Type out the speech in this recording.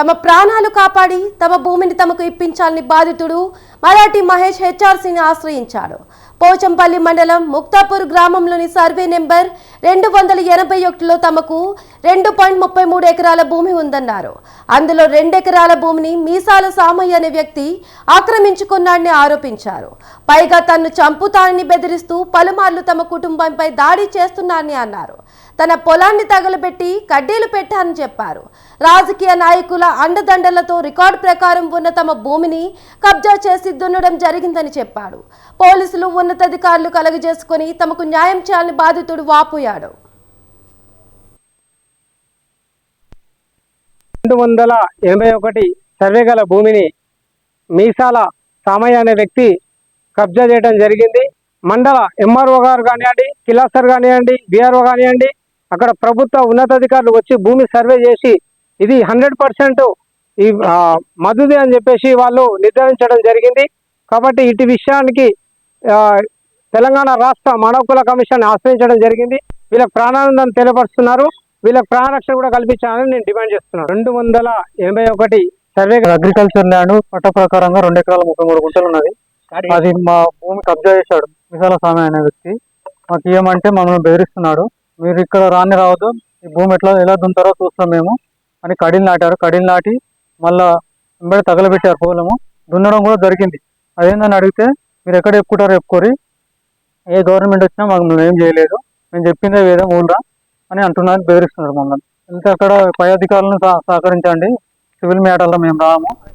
తమ ప్రాణాలు కాపాడి తమ భూమిని తమకు ఇప్పించాలని బాధితుడు మరాఠీ మహేష్ హెచ్ఆర్సీని ఆశ్రయించాడు. పోచంపల్లి మండలం ముక్తాపూర్ గ్రామంలోని సర్వే నెంబర్ రెండు వందల ఎనభై ఒకటిలో తమకు రెండు పాయింట్ ముప్పై మూడు ఎకరాల భూమి ఉందన్నారు. అందులో రెండెకరాల భూమిని మీసాల సామయ్య అనే వ్యక్తి ఆక్రమించుకున్నాడని ఆరోపించారు. పైగా తన్ను చంపుతానని బెదిరిస్తూ పలుమార్లు తమ కుటుంబంపై దాడి చేస్తున్నారని అన్నారు. తన పొలాన్ని తగలబెట్టి కడ్డీలు పెట్టానని చెప్పారు. రాజకీయ నాయకుల అండదండలతో రికార్డు ప్రకారం ఉన్న తమ భూమిని కబ్జా చేసి దున్నడం జరిగిందని చెప్పాడు. పోలీసులు ఉన్నతాధికారులు కలుగజేసుకుని తమకు న్యాయం చేయాలని బాధితుడు వాపోయాడు. రెండు వందల ఎనభై ఒకటి సర్వే గల భూమిని మీసాల సామయ్య అనే వ్యక్తి కబ్జా చేయడం జరిగింది. మండల ఎంఆర్ఓ గారు కానివ్వండి కిలాసర్ కానివ్వండి బీఆర్ఓ కానివ్వండి అక్కడ ప్రభుత్వ ఉన్నతాధికారులు వచ్చి భూమి సర్వే చేసి ఇది హండ్రెడ్ పర్సెంట్ ఈ మధుది అని చెప్పేసి వాళ్ళు నిర్ధారించడం జరిగింది. కాబట్టి ఇటు విషయానికి తెలంగాణ రాష్ట్ర మానవ హక్కుల కమిషన్ ఆశ్రయించడం జరిగింది. వీళ్ళకి ప్రాణానందం తెలియపరుస్తున్నారు. వీళ్ళకి ప్రాణరక్షణ కూడా కల్పించాలని నేను డిమాండ్ చేస్తున్నాను. రెండు వందల ఎనభై ఒకటి సర్వే అగ్రికల్చర్ ల్యాండ్ పట్ట ప్రకారంగా రెండు ఎకరాల ముప్పై మూడు గుంటలు ఉన్నది. అది మా భూమి కబ్జా చేశాడు. విశాల స్వామి అనే వ్యక్తి. మాకు ఇవ్వమంటే మమ్మల్ని బెదిరిస్తున్నాడు. మీరు ఇక్కడ రాని రావద్దు. ఈ భూమి ఎట్లా ఎలా దుంతారో చూస్తాం మేము. అని కడీలు నాటారు. కడీలు నాటి మళ్ళా వెంబడి తగలబెట్టారు పొలము. దున్నడం కూడా జరిగింది. అదేందని అడిగితే మీరు ఎక్కడ చెప్పుకుంటారో చెప్పుకోరి. ఏ గవర్నమెంట్ వచ్చినా మాకు మేము ఏం చేయలేదు. మేము చెప్పిందే వేదం ఊళ్ళరా అని అంటున్నారు బెదిరిస్తున్నారు మమ్మల్ని ఇంకా అక్కడ పై అధికారులను సహ- సహకరించండి సివిల్ మ్యాటర్లో మేము రాము.